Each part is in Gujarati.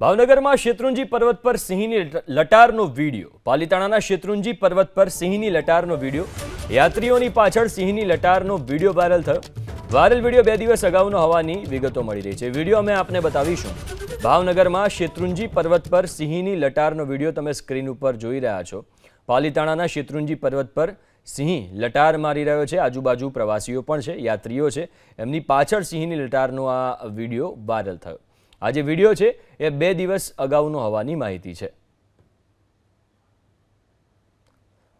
ભાવનગરમાં શેત્રુંજી પર્વત પર સિંહની લટ- લટારનો વીડિયો. પાલિતાણાના શેત્રુંજી પર્વત પર સિંહની લટારનો વીડિયો. યાત્રીઓની પાછળ સિંહની લટારનો વીડિયો વાયરલ થયો. વાયરલ વીડિયો બે દિવસ અગાઉનો હોવાની વિગતો મળી રહી છે. વીડિયો અમે આપને બતાવીશું. ભાવનગરમાં શેત્રુંજી પર્વત પર સિંહની લટારનો વીડિયો તમે સ્ક્રીન ઉપર જોઈ રહ્યા છો. પાલિતાણાના શેત્રુંજી પર્વત પર સિંહ લટાર મારી રહ્યો છે. આજુબાજુ પ્રવાસીઓ પણ છે, યાત્રીઓ છે. એમની પાછળ સિંહની લટારનો આ વીડિયો વાયરલ થયો. આ જે વીડિયો છે, એ બે દિવસ અગાઉનો હોવાની માહિતી છે.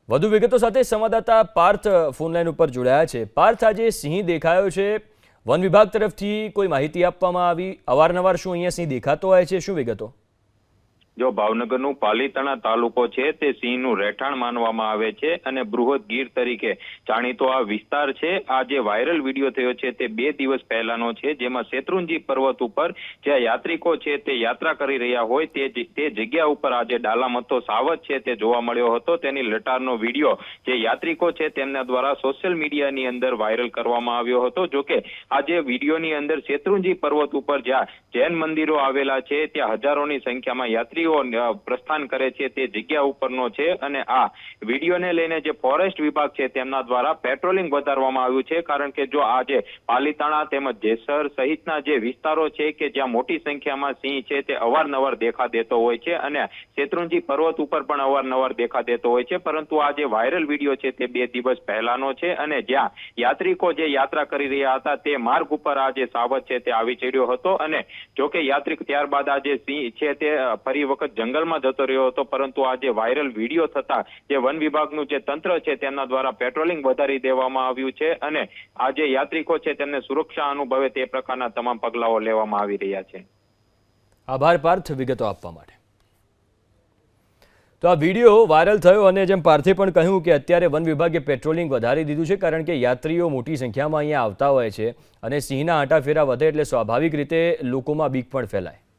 વધુ વિગતો સાથે સંવાદદાતા પાર્થ ફોનલાઈન ઉપર જોડાયા છે. પાર્થ, આજે સિંહ દેખાયો છે. વન વિભાગ તરફથી કોઈ માહિતી આપવામાં આવી? અવારનવાર શું અહીંયા સિંહ દેખાતો હોય છે? શું વિગતો? જો ભાવનગરનું પાલીતાણા તાલુકો છે, તે સિંહનું રહેઠાણ માનવામાં આવે છે અને બૃહદ ગીર તરીકે જાણીતો આ વિસ્તાર છે. આ જે વાયરલ વીડિયો થયો છે, તે બે દિવસ પહેલાનો છે. જેમાં શેત્રુંજી પર્વત ઉપર જ્યાં યાત્રિકો છે, તે યાત્રા કરી રહ્યા હોય તે જગ્યા ઉપર આ જે ડાલામતો સાવજ છે તે જોવા મળ્યો હતો. તેની લટારનો વીડિયો જે યાત્રિકો છે, તેમના દ્વારા સોશિયલ મીડિયાની અંદર વાયરલ કરવામાં આવ્યો હતો. જો કે આ જે વિડીયોની અંદર શેત્રુંજી પર્વત ઉપર જ્યાં જૈન મંદિરો આવેલા છે, ત્યાં હજારોની સંખ્યામાં યાત્રીઓ અ, પ્રસ્થાન કરે છે તે જગ્યા ઉપરનો છે અને આ વિડીયોને લઈને જે ફોરેસ્ટ વિભાગ છે તેમના દ્વારા પેટ્રોલિંગ વધારવામાં આવ્યું છે. કારણ કે જો આ જે પાલીતાણા તેમજ જેસર સહિતના જે વિસ્તારો છે કે જ્યાં મોટી સંખ્યામાં સિંહ છે તે અવારનવાર દેખા દેતો હોય છે અને શેત્રુંજી પર્વત ઉપર પણ અવારનવાર દેખા દેતો હોય છે. પરંતુ આ જે વાયરલ વીડિયો છે તે બે દિવસ પહેલાનો છે અને જ્યાં યાત્રિકો જે યાત્રા કરી રહ્યા હતા તે માર્ગ ઉપર આ જે સાવધ છે તે આવી ચડ્યો હતો અને જો કે યાત્રિક ત્યારબાદ આ જે સિંહ છે તે ફરી વખત જંગલમાં જતો રહ્યો હતો, પરંતુ આ જે વાયરલ વીડિયો થતા, જે વન વિભાગનું જે તંત્ર છે, તેમના દ્વારા પેટ્રોલિંગ વધારી દેવામાં આવ્યું છે અને આ જે યાત્રિકો છે, તેમને સુરક્ષા અનુભવે તે પ્રકારના તમામ પગલાઓ લેવામાં આવી રહ્યા છે. આભાર, પાર્થ, વિગતો આપવા માટે. તો આ વીડિયો વાયરલ થયો અને જેમ પાર્થે પણ કહ્યું કે અત્યારે વન વિભાગે પેટ્રોલિંગ વધારી દીધું છે, કારણ કે યાત્રીઓ મોટી સંખ્યામાં અહીંયા આવતા હોય છે અને સિંહના આંટાફેરા વધે એટલે સ્વાભાવિક રીતે લોકોમાં બીક પણ ફેલાય.